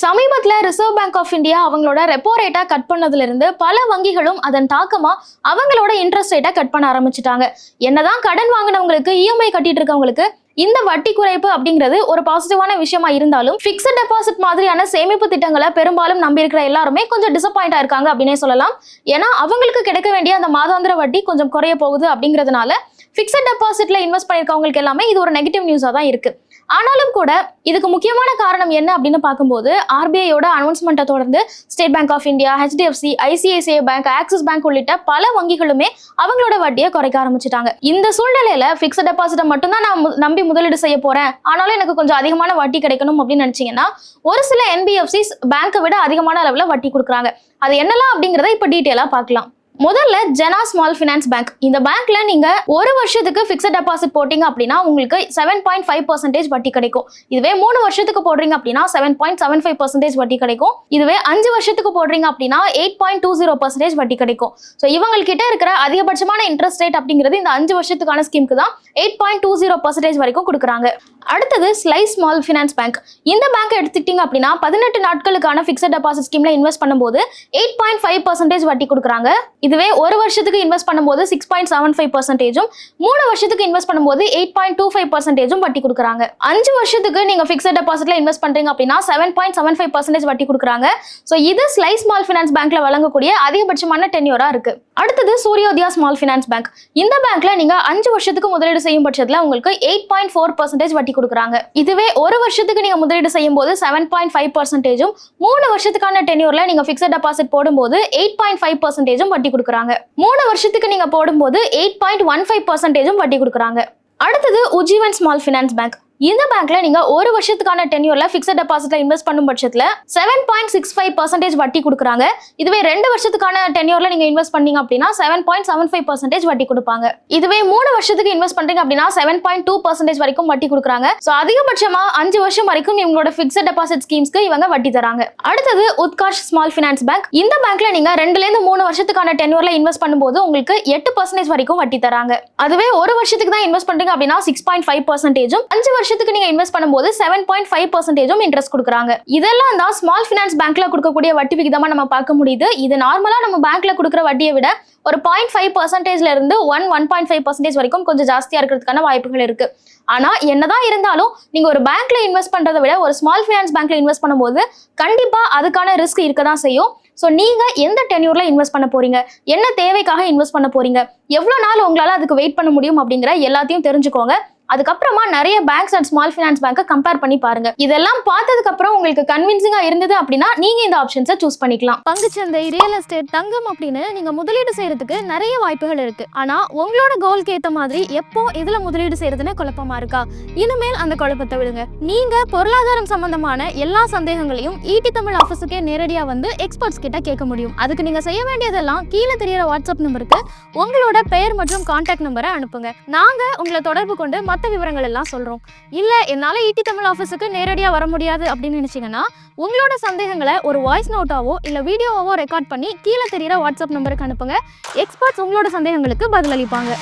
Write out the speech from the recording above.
சமீபத்தில் reserve bank of India அவங்களோட repo ரேட்டை கட் பண்ணதுலேருந்து பல வங்கிகளும் அதன் தாக்கமாக அவங்களோட இன்ட்ரெஸ்ட் ரேட்டை கட் பண்ண ஆரம்பிச்சிட்டாங்க. என்னதான் கடன் வாங்கினவங்களுக்கு இஎம்ஐ கட்டிட்டு இருக்கவங்களுக்கு இந்த வட்டி குறைப்பு அப்படிங்கிறது ஒரு பாசிட்டிவான விஷயமா இருந்தாலும் பிக்சட் டெபாசிட் மாதிரியான சேமிப்பு திட்டங்களை பெரும்பாலும் நம்பி இருக்கிற எல்லாருமே கொஞ்சம் டிசப்பாயிண்டா இருக்காங்க அப்படின்னே சொல்லலாம். ஏன்னா அவங்களுக்கு கிடைக்க வேண்டிய அந்த மாதாந்திர வட்டி கொஞ்சம் குறைய போகுது அப்படிங்கிறதுனால பிக்சட் டெபாசிட்ல இன்வெஸ்ட் பண்ணியிருக்கவங்களுக்கு எல்லாமே இது ஒரு நெகட்டிவ் நியூஸாக தான் இருக்குது ஆனாலும் கூட இதுக்கு முக்கியமான காரணம் என்ன அப்படின்னு பார்க்கும்போது ஆர்பிஐயோட அனௌன்ஸ்மெண்ட்டை தொடர்ந்து State Bank of India HDFC ICICI bank Axis bank உள்ளிட்ட பல வங்கிகளுமே அவங்களோட வட்டியை குறைக்க ஆரம்பிச்சிட்டாங்க. இந்த சூழ்நிலையில பிக்ஸட் டெபாசிட்டை மட்டும்தான் நான் நம்பி முதலீடு செய்ய போறேன். ஆனாலும் எனக்கு கொஞ்சம் அதிகமான வட்டி கிடைக்கணும் அப்படின்னு நினைச்சீங்கன்னா ஒரு சில என்பிஎஃப்சி பேங்க்கை விட அதிகமான அளவில் வட்டி கொடுக்குறாங்க. அது என்னலாம் அப்படிங்கிறத இப்போ டீட்டெயிலாக பார்க்கலாம். முதல்ல ஜெனா ஸ்மால் ஃபினான்ஸ் பேங்க் இந்த பேங்க்ல நீங்க ஒரு வருஷத்துக்கு ஃபிக்ஸட் டெபாசிட் போட்டீங்க அப்படின்னா உங்களுக்கு செவன் பாயிண்ட் ஃபைவ் பர்சன்டேஜ் வட்டி கிடைக்கும். இதுவே மூணு வருஷத்துக்கு போடுறீங்க அப்படின்னா seven point seven five percentage வட்டி கிடைக்கும். இதுவே அஞ்சு வருஷத்துக்கு போடுறீங்க அப்படின்னா eight point two zero percentage வட்டி கிடைக்கும். ஸோ இவங்ககிட்ட இருக்கிற அதிகபட்சமான இன்ட்ரெஸ்ட் ரேட் அப்படிங்கிறது இந்த அஞ்சு வருஷத்துக்கான ஸ்கீமுக்கு தான் eight point two zero percentage வரைக்கும் கொடுக்குறாங்க. அடுத்தது ஸ்லைஸ் ஸ்மால் ஃபினான்ஸ் பேங்க் இந்த பேங்க் எடுத்துக்கிட்டீங்க அப்படின்னா பதினெட்டு நாட்களுக்கான ஃபிக்ஸட் டெபாசிட் ஸ்கீம்ல இன்வெஸ்ட் பண்ணும்போது எயிட் பாயிண்ட் ஃபைவ் பர்சன்டேஜ் வட்டி கொடுக்குறாங்க. இதுவே ஒரு வருஷத்துக்கு இன்வெஸ்ட் பண்ணும்போது சிக்ஸ் பாயிண்ட் செவன் ஃபைவ் பர்சன்டேஜும் மூணு வருஷத்துக்கு இன்வெஸ்ட் பண்ணும்போது எயிட் பாயிண்ட் டூ ஃபைவ் பர்சன்டேஜும் வட்டி கொடுக்குறாங்க. அஞ்சு வருஷத்துக்கு நீங்க ஃபிக்ஸட் டெபாசிட்டில் இன்வெஸ்ட் பண்றீங்க அப்படின்னா seven point seven five percentage வட்டி கொடுக்குறாங்க. ஸோ இது ஸ்லைஸ் ஸ்மால் ஃபினான்ஸ் பேங்க்ல வழங்கக்கூடிய அதிகபட்சமான டென்யூராக இருக்கு. அடுத்தது சூரியோதயா ஸ்மால் ஃபினான்ஸ் பேங்க் இந்த பேங்க்ல நீங்க அஞ்சு வருஷத்துக்கு முதலீடு செய்யும் பட்சத்துல உங்களுக்கு எயிட் பாயிண்ட் ஃபோர் பர்சன்டேஜ் வட்டி கொடுக்குறாங்க. இதுவே ஒரு வருஷத்துக்கு நீங்க முதலீடு செய்யும் போது செவன் பாயிண்ட் ஃபைவ் பர்சன்டேஜும் மூணு வருஷத்துக்கான டென்யூர்ல நீங்க ஃபிக்ஸட் டெபாசிட் போடும்போது எயிட் பாயிண்ட் ஃபைவ் பர்சன்டேஜும் வட்டி கொடுக்குறாங்க. மூணு வருஷத்துக்கு நீங்க போடும்போது எயிட் பாயிண்ட் ஒன் ஃபைவ் பர்சன்டேஜும் வட்டி கொடுக்குறாங்க. அடுத்தது உஜீவன் ஸ்மால் ஃபினான்ஸ் பேங்க். இந்த பேங்க்ல நீங்க ஒரு வருஷத்துக்கான டென்யூர்ல ஃபிக்ஸட் டெபாசிட்ல இன்வெஸ்ட் பண்ணும் பட்சத்துல seven point six five percentage வட்டி கொடுக்குறாங்க. இதுவே ரெண்டு வருஷத்துக்கான டென்யூர்ல நீங்க இன்வெஸ்ட் பண்ணீங்க அப்படின்னா seven point seven five percentage வட்டி கொடுப்பாங்க. இதுவே மூணு வருஷத்துக்கு இன்வெஸ்ட் பண்றீங்க அப்படின்னா செவன் பாயிண்ட் டூ பர்சன்டேஜ் வரைக்கும் வட்டி கொடுக்குறாங்க. ஸோ அதிகபட்சமா அஞ்சு வருஷம் வரைக்கும் இவங்களோட ஃபிக்ஸட் டெபாசிட் ஸ்கீம்ஸ்க்கு இவங்க வட்டி தராங்க. அடுத்தது உத்காஷ் ஸ்மால் ஃபினான்ஸ் பேங்க் இந்த பேங்க்ல நீங்க ரெண்டுல இருந்து மூணு வருஷத்துக்கான டென்யூர்ல இன்வெஸ்ட் பண்ணும்போது உங்களுக்கு எட்டு பர்சன்டேஜ் வரைக்கும் வட்டி தராங்க. அதுவே ஒரு வருஷத்துக்கு தான் இன்வெஸ்ட் பண்றீங்க அப்படின்னா சிக்ஸ் பாயிண்ட் ஃபைவ் பர்சன்டேஜும் அஞ்சு வருஷத்துக்கு நீங்க இன்வெஸ்ட் பண்ணும்போது செவன் பாயிண்ட் ஃபைவ் பர்சன்டேஜும் இன்ட்ரெஸ்ட் கொடுக்குறாங்க. இதெல்லாம் தான் ஸ்மால் ஃபினான்ஸ் பேங்க்ல கொடுக்கக்கூடிய வட்டி விகிதமா நம்ம பார்க்க முடியுது. இது நார்மலா நம்ம பேங்க்ல கொடுக்குற வட்டியை விட ஒரு பாயிண்ட் ஃபைவ் பர்சன்டேஜ்ல இருந்து one one point five percentage வரைக்கும் கொஞ்சம் ஜாஸ்தியா இருக்கிறதுக்கான வாய்ப்புகள் இருக்கு. ஆனா என்னதான் இருந்தாலும் நீங்க ஒரு பேங்க்ல இன்வெஸ்ட் பண்றதை விட ஒரு ஸ்மால் ஃபினான்ஸ் பேங்க்ல இன்வெஸ்ட் பண்ணும்போது கண்டிப்பா அதுக்கான ரிஸ்க் இருக்க தான் செய்யும். ஸோ நீங்க எந்த டென்யூர்ல இன்வெஸ்ட் பண்ண போறீங்க? என்ன தேவைக்காக இன்வெஸ்ட் பண்ண போறீங்க? எவ்வளவு நாள் உங்களால அதுக்கு வெயிட் பண்ண முடியும் அப்படிங்கிற எல்லாத்தையும் தெரிஞ்சுக்கோங்க. அதுக்கப்புறமா நிறைய பேங்க்ஸ் அண்ட் ஸ்மால் ஃபினான்ஸ் பேங்க்கை கம்பேர் பண்ணி பாருங்க. இதெல்லாம் பார்த்ததுக்கு அப்புறம் உங்களுக்கு கன்வின்சிங்கா இருந்தது அப்படின்னா நீங்க இந்த ஆப்ஷன்ஸை சூஸ் பண்ணிக்கலாம். பங்குச்சந்தை ரியல் எஸ்டேட் தங்கம் அப்படின்னு நீங்க முதலீடு செய்யறதுக்கு நிறைய வாய்ப்புகள் இருக்கு. ஆனா உங்களோட கோல்க்கு ஏத்த மாதிரி எப்போ இதுல முதலீடு செய்யறதுன்னு குழப்பமா இருக்கா? இனிமேல் அந்த குழப்பத்தை விடுங்க. நீங்க பொருளாதாரம் சம்பந்தமான எல்லா சந்தேகங்களையும் ஈட்டி தமிழ் ஆஃபீஸுக்கே நேரடியாக வந்து எக்ஸ்பர்ட்ஸ் கிட்ட கேட்க முடியும். அதுக்கு நீங்க செய்ய வேண்டியதெல்லாம் கீழே தெரியற வாட்ஸ்அப் நம்பருக்கு உங்களோட பெயர் மற்றும் கான்டாக்ட் நம்பரை அனுப்புங்க. நாங்க உங்களை தொடர்பு கொண்டு மற்ற விவரங்கள் எல்லாம் சொல்றோம். இல்ல என்னால ஈடி தமிழ் ஆஃபீஸுக்கு நேரடியா வர முடியாது அப்படின்னு நினைச்சீங்கன்னா உங்களோட சந்தேகங்களை ஒரு வாய்ஸ் நோட்டாவோ இல்ல வீடியோவோ ரெக்கார்ட் பண்ணி கீழே தெரியற வாட்ஸ்அப் நம்பருக்கு அனுப்புங்க. எக்ஸ்பர்ட்ஸ் உங்களோட சந்தேகங்களுக்கு பதிலளிப்பாங்க.